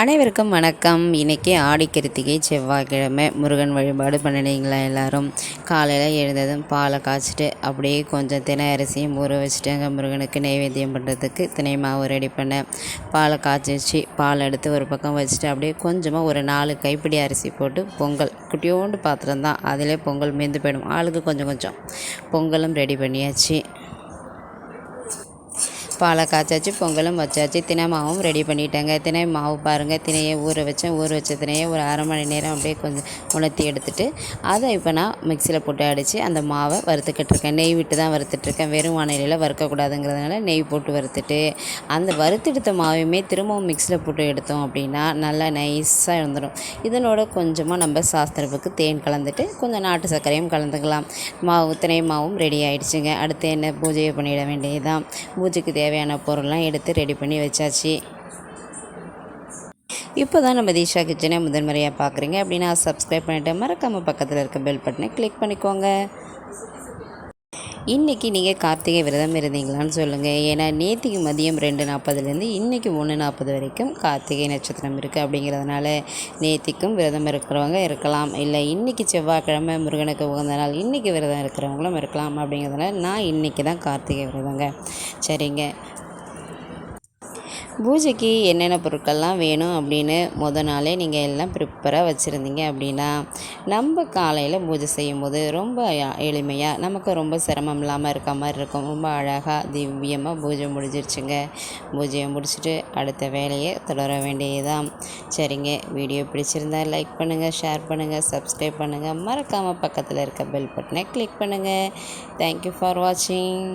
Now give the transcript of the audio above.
அனைவருக்கும் வணக்கம். இன்றைக்கி ஆடி கிருத்திகை செவ்வாய்க்கிழமை. முருகன் வழிபாடு பண்ணினீங்களா எல்லோரும்? காலையில் எழுந்ததும் பாலை காய்ச்சிட்டு அப்படியே கொஞ்சம் தினை அரிசியும் ஊற வச்சுட்டு அங்கே முருகனுக்கு நைவேத்தியம் பண்ணுறதுக்கு தினை மாவு ரெடி பண்ணேன் பாலை காய்ச்சி வச்சு பால் எடுத்து ஒரு பக்கம் வச்சுட்டு அப்படியே கொஞ்சமாக ஒரு நாலு கைப்பிடி அரிசி போட்டு பொங்கல் குட்டியோண்டு பாத்திரம் தான். அதிலே பொங்கல் மீந்து போயிடும். ஆளுக்கு கொஞ்சம் கொஞ்சம் பொங்கலும் ரெடி பண்ணியாச்சு. பாலை காய்ச்சாச்சு பொங்கலும் வச்சாச்சு. தினை மாவும் ரெடி பண்ணிட்டேங்க. தினை மாவு பாருங்கள் தினையை ஊற வச்சேன். ஊற வச்ச தினையை ஒரு அரை மணி நேரம் அப்படியே கொஞ்சம் உணர்த்தி எடுத்துட்டு அதை இப்போ நான் மிக்சியில் போட்டு அடித்து அந்த மாவை வறுத்துக்கிட்டு இருக்கேன். நெய் விட்டு தான் வறுத்துட்ருக்கேன் வெறும் வானிலையில் வறுக்கக்கூடாதுங்கிறதுனால நெய் போட்டு வறுத்துட்டு அந்த வறுத்தெடுத்த மாவையுமே திரும்பவும் மிக்சியில் போட்டு எடுத்தோம் அப்படின்னா நல்லா நைஸாக இருந்துடும் இதனோட கொஞ்சமாக நம்ம சாஸ்திரப்புக்கு தேன் கலந்துட்டு கொஞ்சம் நாட்டு சர்க்கரையும் கலந்துக்கலாம். மாவு தினை மாவும் ரெடி ஆகிடுச்சுங்க அடுத்து என்ன பூஜையை பண்ணிட வேண்டியதுதான். பூஜைக்கு தேவை தேவையான பொருள்லாம் எடுத்து ரெடி பண்ணி வச்சாச்சு. இப்போ தான் நம்ம தீஷா கிச்சனை முதன்முறையாக பார்க்குறீங்க. அப்படின்னா சப்ஸ்கிரைப் பண்ணிவிட்டு மறக்காமல் பக்கத்தில் இருக்க பெல் பட்டனை கிளிக் பண்ணிக்கோங்க. இன்றைக்கி நீங்கள் கார்த்திகை விரதம் இருந்தீங்களான்னு சொல்லுங்கள் ஏன்னா நேற்றுக்கு மதியம் ரெண்டு நாற்பதுலேருந்து இன்றைக்கி ஒன்று நாற்பது வரைக்கும் கார்த்திகை நட்சத்திரம் இருக்குது அப்படிங்கிறதுனால நேற்றுக்கும் விரதம் இருக்கிறவங்க இருக்கலாம். இல்லை இன்றைக்கி செவ்வாய்க்கிழமை முருகனுக்கு உகந்த நாள் இன்றைக்கி விரதம் இருக்கிறவங்களும் இருக்கலாம் அப்படிங்கிறதுனால நான் இன்றைக்கி தான் கார்த்திகை விரதங்க. சரிங்க. பூஜைக்கு என்னென்ன பொருட்கள்லாம் வேணும் அப்படின்னு முத நாளே நீங்கள் எல்லாம் ப்ரிப்பராக வச்சுருந்தீங்க அப்படின்னா நம்ம காலையில் பூஜை செய்யும்போது ரொம்ப எளிமையாக நமக்கு ரொம்ப சிரமம் இல்லாமல் இருக்க மாதிரி இருக்கும். ரொம்ப அழகாக திவ்யமாக பூஜை முடிஞ்சிருச்சுங்க. பூஜையை முடிச்சுட்டு அடுத்த வேலையை தொடர வேண்டியதுதான். சரிங்க வீடியோ பிடிச்சிருந்தா லைக் பண்ணுங்கள் ஷேர் பண்ணுங்கள் சப்ஸ்கிரைப் பண்ணுங்கள் மறக்காமல் பக்கத்தில் இருக்க பெல் பட்டனை கிளிக் பண்ணுங்கள் தேங்க்யூ ஃபார் வாட்சிங்